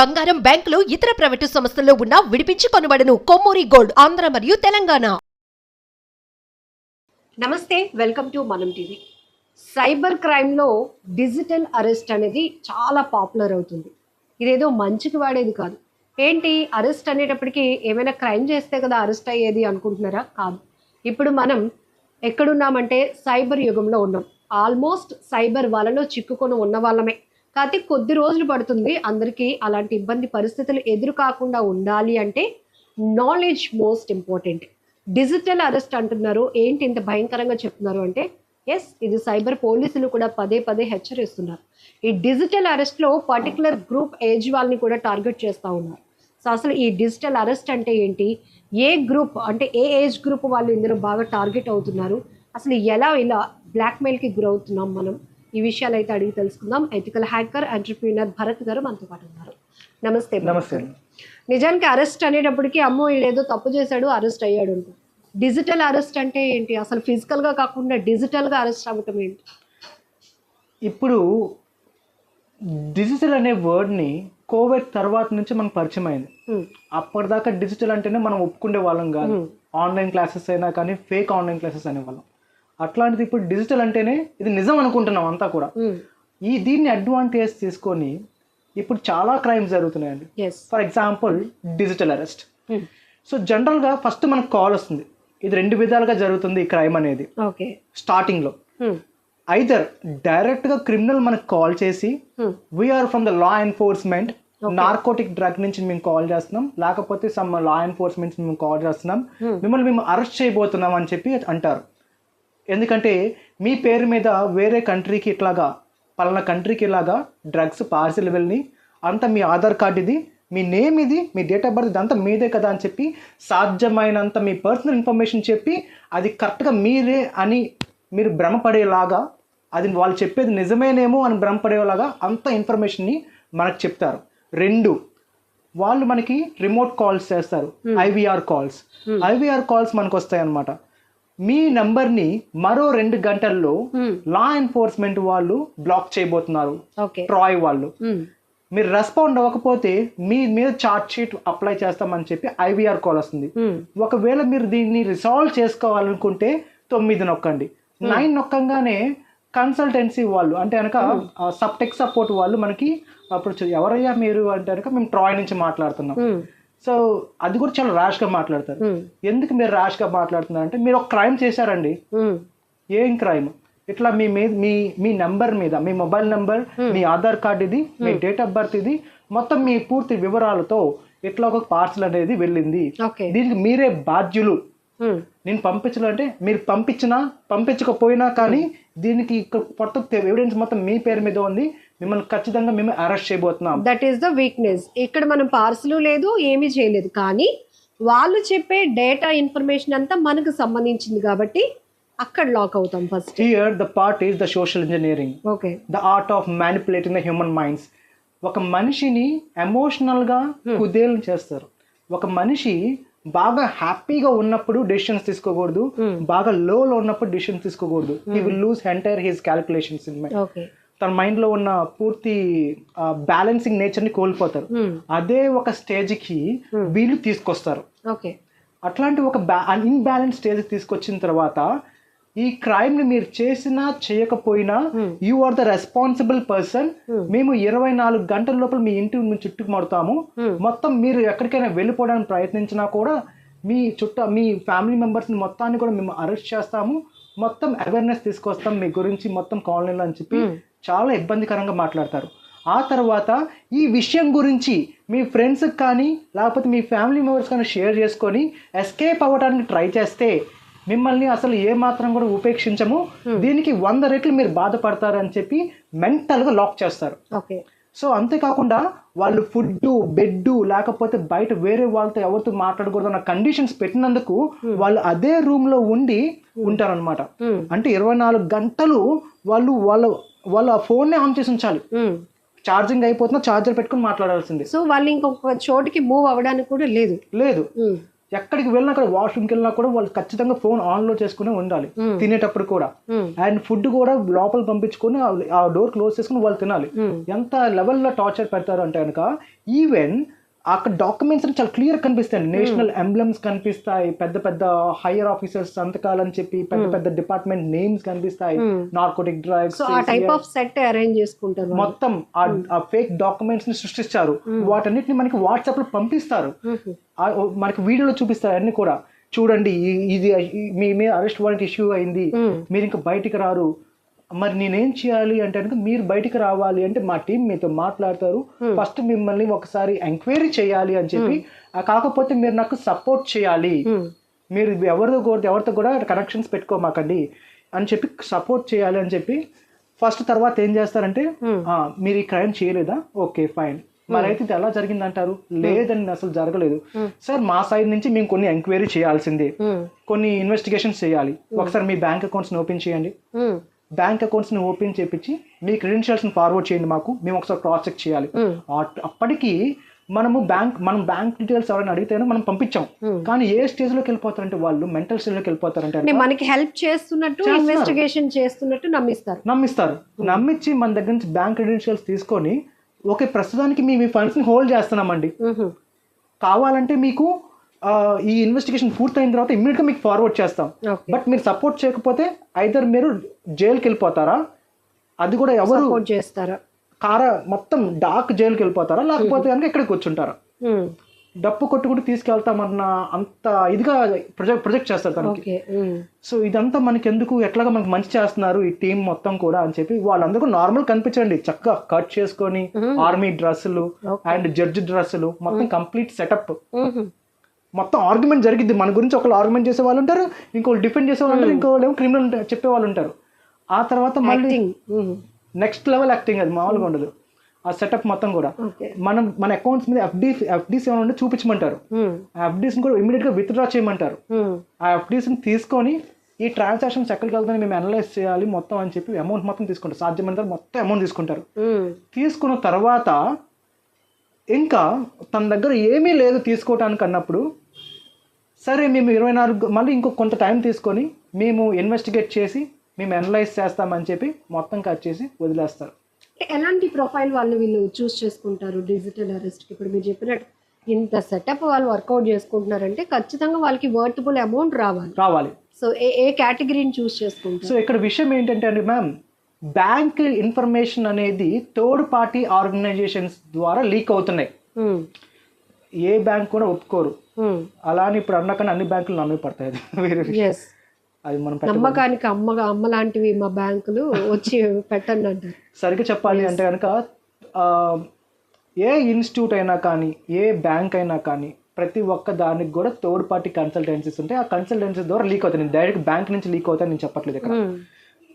బంగారం బ్యాంకులు ఇతర ప్రైవేటు సంస్థల్లో ఉన్న విడిపించి కొనబడను కొమ్మూరి గోల్డ్ ఆంధ్ర మరియు తెలంగాణ. నమస్తే welcome to Manam TV. Cyber క్రైమ్లో digital arrest అనేది చాలా పాపులర్ అవుతుంది. ఇదేదో మంచికి వాడేది కాదు. ఏంటి అరెస్ట్ అనేటప్పటికీ ఏమైనా క్రైమ్ చేస్తే కదా అరెస్ట్ అయ్యేది అనుకుంటున్నారా? కాదు. ఇప్పుడు మనం ఎక్కడున్నామంటే సైబర్ యుగంలో ఉన్నాం. ఆల్మోస్ట్ సైబర్ వలలో చిక్కుకొని ఉన్న వాళ్ళమే. కాకపోతే కొద్ది రోజులు పడుతుంది. అందరికీ అలాంటి ఇబ్బంది పరిస్థితులు ఎదురు కాకుండా ఉండాలి అంటే knowledge most important digital arrest అంటున్నారు. ఏంటి ఇంత భయంకరంగా చెప్తున్నారు అంటే ఎస్ ఇది సైబర్ పోలీసులు కూడా పదే పదే హెచ్చరిస్తున్నారు. ఈ డిజిటల్ అరెస్ట్లో పర్టికులర్ గ్రూప్ ఏజ్ వాళ్ళని కూడా టార్గెట్ చేస్తూ ఉన్నారు. సో అసలు ఈ డిజిటల్ అరెస్ట్ అంటే ఏంటి? ఏ గ్రూప్ అంటే ఏ ఏజ్ గ్రూప్ వాళ్ళు ఇందులో బాగా టార్గెట్ అవుతున్నారు? అసలు ఎలా ఇలా బ్లాక్మెయిల్కి గురవుతున్నాం మనం? ఈ విషయాలు అయితే అడిగి తెలుసుకుందాం. ఎథికల్ హ్యాకర్ ఎంటర్ప్రీనర్ భరత్ గారు మనతో పాటు ఉన్నారు. నమస్తే నమస్తే. నిజానికి అరెస్ట్ అనేటప్పటికి అమ్మో ఏదో తప్పు చేశాడు అరెస్ట్ అయ్యాడు అంట డిజిటల్ అరెస్ట్ అంటే ఏంటి? అసలు physical గా కాకుండా digital గా అరెస్ట్ అవ్వటం ఏంటి? ఇప్పుడు డిజిటల్ అనే వర్డ్ని కోవిడ్ తర్వాత నుంచి మనకు పరిచయం అయింది. అప్పటిదాకా డిజిటల్ అంటేనే మనం ఒప్పుకునే వాళ్ళం కాదు. ఆన్లైన్ క్లాసెస్ అయినా కానీ ఫేక్ ఆన్లైన్ క్లాసెస్ అనేవాళ్ళం. అట్లాంటిది ఇప్పుడు డిజిటల్ అంటేనే ఇది నిజం అనుకుంటున్నాం అంతా కూడా. ఈ దీన్ని అడ్వాంటేజ్ తీసుకొని ఇప్పుడు చాలా క్రైమ్స్ జరుగుతున్నాయండి. For example digital arrest so జనరల్గా ఫస్ట్ మనకు కాల్ వస్తుంది. ఇది రెండు విధాలుగా జరుగుతుంది ఈ క్రైమ్ అనేది. ఓకే. స్టార్టింగ్లో ఐదర్ డైరెక్ట్గా క్రిమినల్ మనకు కాల్ చేసి we're from the law enforcement narcotic drug నుంచి మేము కాల్ చేస్తున్నాం. లేకపోతే సమ్ లా ఎన్ఫోర్స్మెంట్ మేము కాల్ చేస్తున్నాం. మిమ్మల్ని మేము అరెస్ట్ చేయబోతున్నాం అని చెప్పి అంటారు. ఎందుకంటే మీ పేరు మీద వేరే కంట్రీకి ఇట్లాగా పలానా కంట్రీకి ఇలాగా డ్రగ్స్ పార్సిల్ వెళ్ళి అంతా మీ ఆధార్ కార్డ్ ఇది మీ నేమ్ ఇది మీ డేట్ ఆఫ్ బర్త్ ఇదంతా మీదే కదా అని చెప్పి సాధ్యమైనంత మీ పర్సనల్ ఇన్ఫర్మేషన్ చెప్పి అది కరెక్ట్గా మీరే అని మీరు భ్రమపడేలాగా అది వాళ్ళు చెప్పేది నిజమేనేమో అని భ్రమపడేలాగా అంత ఇన్ఫర్మేషన్ని మనకు చెప్తారు. రెండు వాళ్ళు మనకి రిమోట్ కాల్స్ చేస్తారు. ఐవీఆర్ కాల్స్ ఐవీఆర్ కాల్స్ మనకు వస్తాయి అన్నమాట మీ నంబర్ని మరో రెండు గంటల్లో లా ఎన్ఫోర్స్మెంట్ వాళ్ళు బ్లాక్ చేయబోతున్నారు. ఓకే ట్రాయ్ వాళ్ళు. మీరు రెస్పాండ్ అవ్వకపోతే మీ మీద చార్జ్ షీట్ అప్లై చేస్తామని చెప్పి ఐవీఆర్ కాల్ వస్తుంది. ఒకవేళ మీరు దీన్ని రిసాల్వ్ చేసుకోవాలనుకుంటే తొమ్మిది నొక్కండి. నైన్ నొక్కంగానే కన్సల్టెన్సీ వాళ్ళు అంటే కనుక సబ్టెక్ సపోర్ట్ వాళ్ళు మనకి అప్పుడు ఎవరయ్యా మీరు అంటే కనుక మేము ట్రాయ్ నుంచి మాట్లాడుతున్నాం. సో అది కూడా చాలా ర్యాష్గా మాట్లాడతారు. ఎందుకు మీరు ర్యాష్గా మాట్లాడుతున్నారు అంటే మీరు ఒక క్రైమ్ చేశారండి. ఏం క్రైమ్ ఇట్లా మీ మీద మీ మీ నంబర్ మీద మీ మొబైల్ నంబర్ మీ ఆధార్ కార్డ్ ఇది మీ డేట్ ఆఫ్ బర్త్ ఇది మొత్తం మీ పూర్తి వివరాలతో ఇట్లా ఒక పార్సల్ అనేది వెళ్ళింది. ఓకే దీనికి మీరే బాధ్యులు. నేను పంపించడం అంటే మీరు పంపించినా పంపించకపోయినా కానీ దీనికి ఇక్కడ మొత్తం ఎవిడెన్స్ మొత్తం మీ పేరు మీద ఉంది. మిమ్మల్ని ఖచ్చితంగా మేము అరెస్ట్ చేయబోతున్నాం. దట్ ఈస్ ద వీక్నెస్ ఇక్కడ మనం పార్సల్ లేదు ఏమీ చేయలేదు. కానీ వాళ్ళు చెప్పే డేటా ఇన్ఫర్మేషన్ అంతా మనకు సంబంధించింది కాబట్టి అక్కడ లాక్ అవుతాం first here the part is the social engineering okay the art of manipulating the human minds ఒక మనిషిని ఎమోషనల్గా కుదేలు చేస్తారు. ఒక మనిషి బాగా హ్యాపీగా ఉన్నప్పుడు డెసిషన్స్ తీసుకోకూడదు. బాగా లోలో ఉన్నప్పుడు డెసిషన్స్ తీసుకోకూడదు. He will lose entire his calculations in my okay తన మైండ్లో ఉన్న పూర్తి బ్యాలెన్సింగ్ నేచర్ని కోల్పోతారు. అదే ఒక స్టేజ్కి వీళ్ళు తీసుకొస్తారు. ఓకే. అట్లాంటి ఒక బ్యా ఇన్బ్యాలెన్స్ స్టేజ్ తీసుకొచ్చిన తర్వాత ఈ క్రైమ్ని మీరు చేసినా చేయకపోయినా you are the responsible person మేము ఇరవై నాలుగు గంటల లోపల మీ ఇంటి మీ చుట్టుముడతాము మొత్తం మీరు ఎక్కడికైనా వెళ్ళిపోవడానికి ప్రయత్నించినా కూడా మీ చుట్ట మీ ఫ్యామిలీ మెంబర్స్ని మొత్తాన్ని కూడా మేము అరెస్ట్ చేస్తాము. మొత్తం అవేర్నెస్ తీసుకొస్తాం మీ గురించి మొత్తం కాలనీలో అని చెప్పి చాలా ఇబ్బందికరంగా మాట్లాడతారు. ఆ తర్వాత ఈ విషయం గురించి మీ ఫ్రెండ్స్కి కానీ లేకపోతే మీ ఫ్యామిలీ మెంబర్స్ కానీ షేర్ చేసుకొని ఎస్కేప్ అవ్వడానికి ట్రై చేస్తే మిమ్మల్ని అసలు ఏ మాత్రం కూడా ఉపేక్షించము. దీనికి వంద రెట్లు మీరు బాధపడతారు అని చెప్పి మెంటల్గా లాక్ చేస్తారు. ఓకే. సో అంతేకాకుండా వాళ్ళు ఫుడ్ బెడ్ లేకపోతే బయట వేరే వాళ్ళతో ఎవరితో మాట్లాడకూడదు అన్న కండిషన్స్ పెట్టినందుకు వాళ్ళు అదే రూమ్లో ఉండి ఉంటారనమాట అంటే ఇరవై నాలుగు గంటలు వాళ్ళు వాళ్ళ వాళ్ళ ఫోన్నే ఆన్ చేసి ఉంచాలి. ఛార్జింగ్ అయిపోతున్నా ఛార్జర్ పెట్టుకుని మాట్లాడాల్సిందే. సో వాళ్ళు ఇంకొక చోటికి మూవ్ అవ్వడానికి కూడా లేదు. లేదు. ఎక్కడికి వెళ్ళినా అక్కడ వాష్రూమ్కి వెళ్ళినా కూడా వాళ్ళు ఖచ్చితంగా ఫోన్ ఆన్లో చేసుకుని ఉండాలి. తినేటప్పుడు కూడా. అండ్ ఫుడ్ కూడా లోపల పంపించుకొని ఆ- ఆ డోర్ క్లోజ్ చేసుకుని వాళ్ళు తినాలి. ఎంత లెవెల్లో టార్చర్ పెడతారు అంటే కనుక ఈవెన్ అక్కడ డాక్యుమెంట్స్ చాలా క్లియర్ కనిపిస్తాయి నేషనల్ ఎంబ్లమ్స్ కనిపిస్తాయి పెద్ద పెద్ద హైయర్ ఆఫీసర్స్ సంతకాలు అని చెప్పి పెద్ద పెద్ద డిపార్ట్మెంట్ నేమ్స్ కనిపిస్తాయి. Hmm. Narcotic drugs type of set arrange చేసుకుంటారు. మొత్తం ఆ- ఫేక్ డాక్యుమెంట్స్ని సృష్టిస్తారు. వాటన్నిటిని మనకి వాట్సాప్లో పంపిస్తారు. మనకి వీడియోలో చూపిస్తారు అన్ని కూడా. చూడండి ఇది మీ మీద అరెస్ట్ వారెంట్ ఇష్యూ అయింది. మీరు ఇంకా బయటికి రారు. మరి నేనేం చేయాలి అంటే కనుక మీరు బయటికి రావాలి అంటే మా టీం మీతో మాట్లాడతారు. ఫస్ట్ మిమ్మల్ని ఒకసారి ఎంక్వైరీ చేయాలి అని చెప్పి కాకపోతే మీరు నాకు సపోర్ట్ చేయాలి. మీరు ఎవరితో కూడా ఎవరితో కూడా కనెక్షన్స్ పెట్టుకోమాకండి అని చెప్పి సపోర్ట్ చేయాలి అని చెప్పి ఫస్ట్ తర్వాత ఏం చేస్తారంటే Hmm. "ఆ, మీరు ఈ క్రైమ్ చేయలేదా? Okay fine. మరైతే ఇది ఎలా జరిగిందంటారు? లేదని అసలు జరగలేదు. సార్ మా సైడ్ నుంచి మేము కొన్ని ఎంక్వైరీ చేయాల్సిందే. కొన్ని ఇన్వెస్టిగేషన్స్ చేయాలి. ఒకసారి మీ బ్యాంక్ అకౌంట్స్ని ఓపెన్ చేయండి. బ్యాంక్ అకౌంట్స్ని ఓపెన్ చేపించి మీ క్రెడెన్షియల్స్ని ఫార్వర్డ్ చేయండి మాకు. మేము ఒకసారి క్రాస్ చెక్ చేయాలి. అప్పటికి మనము బ్యాంక్ మనం బ్యాంక్ డీటెయిల్స్ ఎవరైనా అడిగితేనే మనం పంపించాం. కానీ ఏ స్టేజ్లోకి వెళ్ళిపోతారంటే వాళ్ళు? మెంటల్ స్టేజ్లోకి వెళ్ళిపోతారంటే మనకి హెల్ప్ చేస్తున్నట్టు. ఇన్వెస్టిగేషన్ చేస్తున్నట్టు నమ్మిస్తారు. నమ్మిస్తారు. నమ్మించి మన దగ్గర నుంచి బ్యాంక్ క్రెడెన్షియల్స్ తీసుకొని ఓకే ప్రస్తుతానికి మేము ఈ ఫండ్స్ని హోల్డ్ చేస్తున్నామండి. కావాలంటే మీకు ఈ ఇన్వెస్టిగేషన్ పూర్తయిన తర్వాత ఇమ్మీడియట్గా మీకు ఫార్వర్డ్ చేస్తాం. బట్ మీరు సపోర్ట్ చేయకపోతే ఐదర్ మీరు జైలుకి వెళ్ళిపోతారా? అది కూడా ఎవరు చేస్తారా? కార మొత్తం డార్క్ జైలుకి వెళ్ళిపోతారా? లేకపోతే కనుక ఇక్కడికి మ్మ్. డప్పు కొట్టుకుంటూ తీసుకెళ్తామన్న అంత ఇదిగా ప్రొజెక్ట్ ప్రొజెక్ట్ చేస్తారు తనకి. సో ఇదంతా మనకి ఎందుకు ఎట్లాగా మనకి మంచి చేస్తున్నారు ఈ టీం మొత్తం కూడా అని చెప్పి వాళ్ళందరూ నార్మల్ కనిపించండి. చక్కగా కట్ చేసుకొని ఆర్మీ డ్రెస్సులు అండ్ జడ్జి డ్రెస్సులు మొత్తం కంప్లీట్ సెటప్. మొత్తం ఆర్గ్యుమెంట్ జరిగింది మన గురించి ఒకళ్ళు ఆర్గ్యుమెంట్ చేసే వాళ్ళు ఉంటారు ఇంకోళ్ళు డిఫెండ్ చేసే వాళ్ళు ఉంటారు ఇంకోళ్ళు ఏమో క్రిమినల్ చెప్పే వాళ్ళు ఉంటారు ఆ తర్వాత మళ్ళీ. నెక్స్ట్ లెవెల్ యాక్టింగ్ అది మామూలుగా ఉండదు. ఆ సెటప్ మొత్తం కూడా. మనం మన అకౌంట్స్ మీద ఎఫ్డి ఎఫ్డీస్ ఏమైనా ఉంటే చూపించమంటారు. మ్మ్. ఆ ఎఫ్డీస్ని కూడా ఇమీడియట్గా విత్డ్రా చేయమంటారు. ఆ ఎఫ్డీస్ని తీసుకొని ఈ ట్రాన్సాక్షన్స్ ఎక్కడికి వెళ్తాయని మేము అనలైజ్ చేయాలి మొత్తం అని చెప్పి అమౌంట్ మొత్తం తీసుకుంటారు. సాధ్యమైనంత మొత్తం అమౌంట్ తీసుకుంటారు. తీసుకున్న తర్వాత ఇంకా తన దగ్గర ఏమీ లేదు తీసుకోవటానికి అన్నప్పుడు సరే మేము ఇరవై నాలుగు మళ్ళీ ఇంకో కొంత టైం తీసుకొని మేము ఇన్వెస్టిగేట్ చేసి మేము అనలైజ్ చేస్తామని చెప్పి మొత్తం కట్ చేసి వదిలేస్తారు. ఎలాంటి ప్రొఫైల్ వాళ్ళు వీళ్ళు చూస్ చేసుకుంటారు డిజిటల్ అరెస్ట్ ఇప్పుడు మీరు చెప్పినట్టు ఇంత సెటప్ వాళ్ళు వర్కౌట్ చేసుకుంటున్నారంటే ఖచ్చితంగా వాళ్ళకి వర్తబుల్ అమౌంట్ రావాలి. రావాలి. సో ఏ ఏ కేటగిరీని చూస్ చేసుకుంటారు? సో ఇక్కడ విషయం ఏంటంటే అండి మ్యామ్ బ్యాంక్ ఇన్ఫర్మేషన్ అనేది థర్డ్ పార్టీ ఆర్గనైజేషన్స్ ద్వారా లీక్ అవుతున్నాయి. మ్మ్. ఏ బ్యాంక్ కూడా ఒప్పుకోరు. అలా అని ఇప్పుడు అన్నకన్నా అన్ని బ్యాంకులు నమ్మి పడతాయి. అది వేరే మనం నమ్మకానికి అమ్మ అమ్మ లాంటివి మా బ్యాంకులు వచ్చి పెట్టండి అంటారు. సరిగ్గా చెప్పాలి అంటే కనుక ఏ ఇన్స్టిట్యూట్ అయినా కానీ ఏ బ్యాంక్ అయినా కానీ ప్రతి ఒక్క దానికి కూడా థర్డ్ పార్టీ కన్సల్టెన్సీస్ ఉంటాయి ఆ కన్సల్టెన్సీ ద్వారా లీక్ అవుతాయి. నేను డైరెక్ట్ బ్యాంక్ నుంచి లీక్ అవుతాయి నేను చెప్పట్లేదు ఇక్కడ. మ్మ్.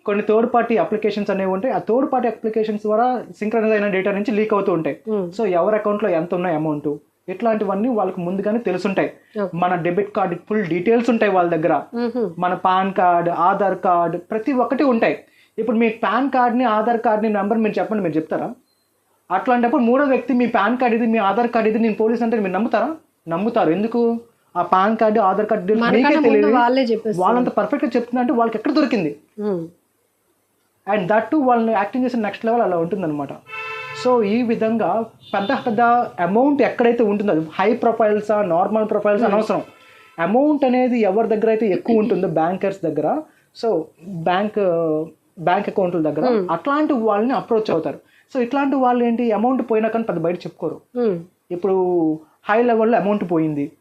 కొన్ని థర్డ్ పార్టీ అప్లికేషన్స్ అనేవి ఉంటాయి. ఆ థర్డ్ పార్టీ అప్లికేషన్స్ ద్వారా సింక్రనైజ్ అయిన డేటా నుంచి లీక్ అవుతూ ఉంటాయి. మ్మ్. సో ఎవరి అకౌంట్లో ఎంత ఉన్నాయి అమౌంట్ ఇట్లాంటివన్నీ వాళ్ళకి ముందుగానే తెలుసుంటాయి. మన డెబిట్ కార్డ్ ఫుల్ డీటెయిల్స్ ఉంటాయి వాళ్ళ దగ్గర. మన పాన్ కార్డ్ ఆధార్ కార్డ్ ప్రతి ఒక్కటి ఉంటాయి. ఇప్పుడు మీ పాన్ కార్డ్ని ఆధార్ కార్డ్ని నెంబర్ మీరు చెప్పండి మీరు చెప్తారా? అట్లాంటప్పుడు మూడో వ్యక్తి మీ పాన్ కార్డ్ ఇది మీ ఆధార్ కార్డ్ ఇది నేను పోలీస్ అంటే మీరు నమ్ముతారా? నమ్ముతారు. ఎందుకు? ఆ పాన్ కార్డు ఆధార్ కార్డు మీకే తెలియదు. వాళ్ళంత పర్ఫెక్ట్గా చెప్తున్నా అంటే వాళ్ళకి ఎక్కడ దొరికింది. అండ్ దట్ టు వాళ్ళని యాక్టింగ్ చేసిన నెక్స్ట్ లెవెల్ అలా ఉంటుందన్నమాట. సో ఈ విధంగా పెద్ద పెద్ద అమౌంట్ ఎక్కడైతే ఉంటుందో హై ప్రొఫైల్సా నార్మల్ ప్రొఫైల్స్ అనవసరం. అమౌంట్ అనేది ఎవరి దగ్గర అయితే ఎక్కువ ఉంటుందో బ్యాంకర్స్ దగ్గర. సో బ్యాంక్ బ్యాంక్ అకౌంట్ల దగ్గర. అట్లాంటి వాళ్ళని అప్రోచ్ అవుతారు. సో ఇట్లాంటి వాళ్ళు ఏంటి అమౌంట్ పోయినా కానీ పెద్ద బయట చెప్పుకోరు. మ్మ్. ఇప్పుడు హై లెవెల్లో అమౌంట్ పోయింది.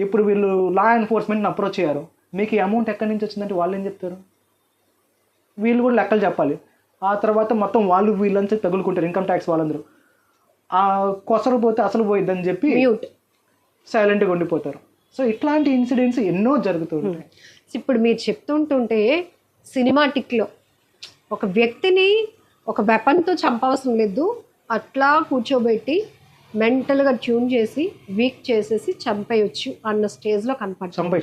ఇప్పుడు వీళ్ళు లా ఎన్ఫోర్స్మెంట్ని అప్రోచ్ అయ్యారు. మీకు ఈ అమౌంట్ ఎక్కడి నుంచి వచ్చిందంటే వాళ్ళు ఏం చెప్తారు? వీళ్ళు కూడా లెక్కలు చెప్పాలి. ఆ తర్వాత మొత్తం వాళ్ళు వీళ్ళంతా తగులుకుంటారు ఇన్కమ్ ట్యాక్స్ వాళ్ళందరూ. ఆ కొసరు పోతే అసలు పోయిద్దని చెప్పి మ్యూట్ సైలెంట్గా ఉండిపోతారు. సో ఇట్లాంటి ఇన్సిడెంట్స్ ఎన్నో జరుగుతుంటాయి ఇప్పుడు మీరు చెప్తుంటుంటే సినిమాటిక్లో ఒక వ్యక్తిని ఒక వెపన్తో చంపవసరం లేదు. అట్లా కూర్చోబెట్టి మెంటల్గా ట్యూన్ చేసి వీక్ చేసేసి చంపేయొచ్చు అన్న స్టేజ్లో కనపడుతుంది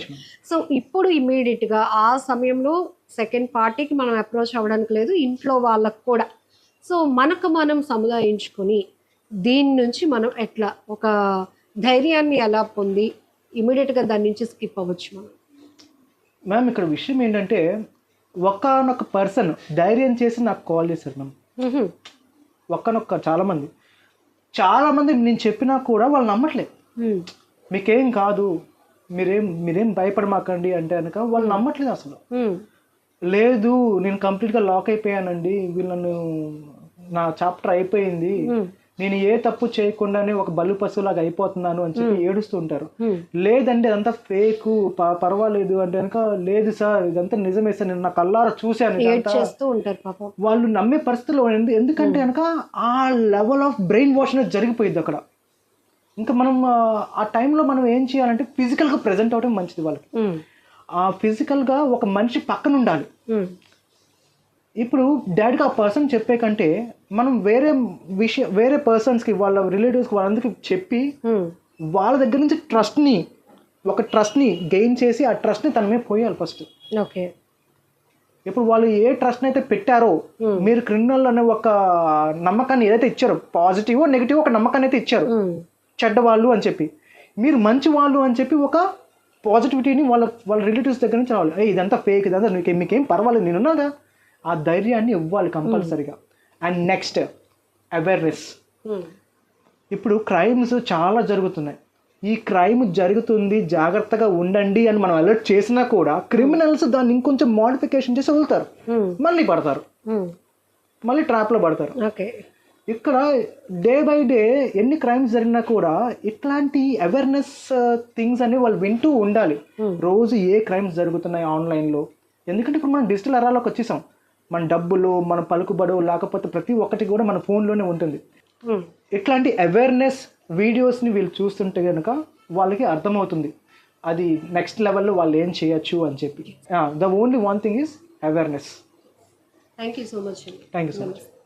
సో ఇప్పుడు ఇమీడియట్గా ఆ సమయంలో సెకండ్ పార్టీకి మనం అప్రోచ్ అవ్వడానికి లేదు ఇంట్లో వాళ్ళకు కూడా సో మనకు మనం సముదాయించుకొని దీని నుంచి మనం ఎట్లా ఒక ధైర్యాన్ని ఎలా పొంది ఇమీడియట్గా దాని నుంచి స్కిప్ అవ్వచ్చు మనం మ్యామ్ ఇక్కడ విషయం ఏంటంటే ఒక్కనొక పర్సన్ ధైర్యం చేసి నాకు కాల్ చేశారు మ్యామ్. ఒక్కనొక్క చాలామంది చాలామంది నేను చెప్పినా కూడా వాళ్ళు నమ్మట్లేదు మ్మ్. మీకేం కాదు మీరేం మీరేం భయపడమాకండి అంటే కనుక వాళ్ళు నమ్మట్లేదు అసలు. లేదు నేను కంప్లీట్గా లాక్ అయిపోయానండి. వీళ్ళను నా చాప్టర్ అయిపోయింది. నేను ఏ తప్పు చేయకుండానే ఒక బలు పశువులాగా అయిపోతున్నాను అని చెప్పి ఏడుస్తూ ఉంటారు మ్మ్. లేదండి అదంతా ఫేక్ పర్వాలేదు అంటే కనుక లేదు సార్ ఇదంతా నిజమే సార్. నేను నా కల్లారా చూశాను. ఏడ్ ఇదంతా." చేస్తూ ఉంటారు పాపం. వాళ్ళు నమ్మే పరిస్థితిలో ఎందుకంటే కనుక ఆ లెవెల్ ఆఫ్ బ్రెయిన్ వాష్ అనేది జరిగిపోయింది అక్కడ. ఇంకా మనం ఆ, టైంలో మనం ఏం చేయాలంటే ఫిజికల్గా ప్రజెంట్ అవడం మంచిది వాళ్ళకి. ఫిజికల్గా ఒక మనిషి పక్కన ఉండాలి మ్మ్. ఇప్పుడు డాడీకి ఆ పర్సన్ చెప్పే కంటే మనం వేరే విషయం వేరే పర్సన్స్కి వాళ్ళ రిలేటివ్స్కి వాళ్ళందరికీ చెప్పి మ్మ్. వాళ్ళ దగ్గర నుంచి ట్రస్ట్ని ఒక ట్రస్ట్ని గెయిన్ చేసి ఆ ట్రస్ట్ని తన మీద పోయాలి ఫస్ట్ ఓకే ఇప్పుడు వాళ్ళు ఏ ట్రస్ట్ అయితే పెట్టారో మీరు క్రిమినల్ అనే ఒక నమ్మకాన్ని ఏదైతే ఇచ్చారో పాజిటివ్ నెగిటివ్ ఒక నమ్మకాన్ని అయితే ఇచ్చారు. చెడ్డ వాళ్ళు అని చెప్పి మీరు మంచి వాళ్ళు అని చెప్పి ఒక పాజిటివిటీని వాళ్ళ వాళ్ళ రిలేటివ్స్ దగ్గర నుంచి రావాలి. "ఏయ్, ఇదంతా ఫేక్ ఇదంతా నీకు మీకేం పర్వాలేదు నేనున్నాగా. ఆ ధైర్యాన్ని ఇవ్వాలి కంపల్సరీగా. And next awareness. ఇప్పుడు క్రైమ్స్ చాలా జరుగుతున్నాయి. ఈ క్రైమ్ జరుగుతుంది జాగ్రత్తగా ఉండండి అని మనం అలర్ట్ చేసినా కూడా క్రిమినల్స్ దాన్ని ఇంకొంచెం మోడిఫికేషన్ చేసి వదులుతారు. మ్మ్. మళ్ళీ పడతారు. మ్మ్. మళ్ళీ ట్రాప్లో పడతారు. ఓకే ఇక్కడ డే బై డే ఎన్ని క్రైమ్స్ జరిగినా కూడా ఇట్లాంటి అవేర్నెస్ థింగ్స్ అనేవి వాళ్ళు వింటూ ఉండాలి. రోజు ఏ క్రైమ్స్ జరుగుతున్నాయి ఆన్లైన్లో ఎందుకంటే ఇప్పుడు మనం డిజిటల్ ఎరాలోకి వచ్చేసాం. మన డబ్బులు మన పలుకుబడు లేకపోతే ప్రతి ఒక్కటి కూడా మన ఫోన్లోనే ఉంటుంది. మ్మ్. ఇట్లాంటి అవేర్నెస్ వీడియోస్ని వీళ్ళు చూస్తుంటే కనుక వాళ్ళకి అర్థమవుతుంది. అది నెక్స్ట్ లెవెల్లో వాళ్ళు ఏం చేయొచ్చు అని చెప్పి. The only one thing is awareness thank you so much thank you so much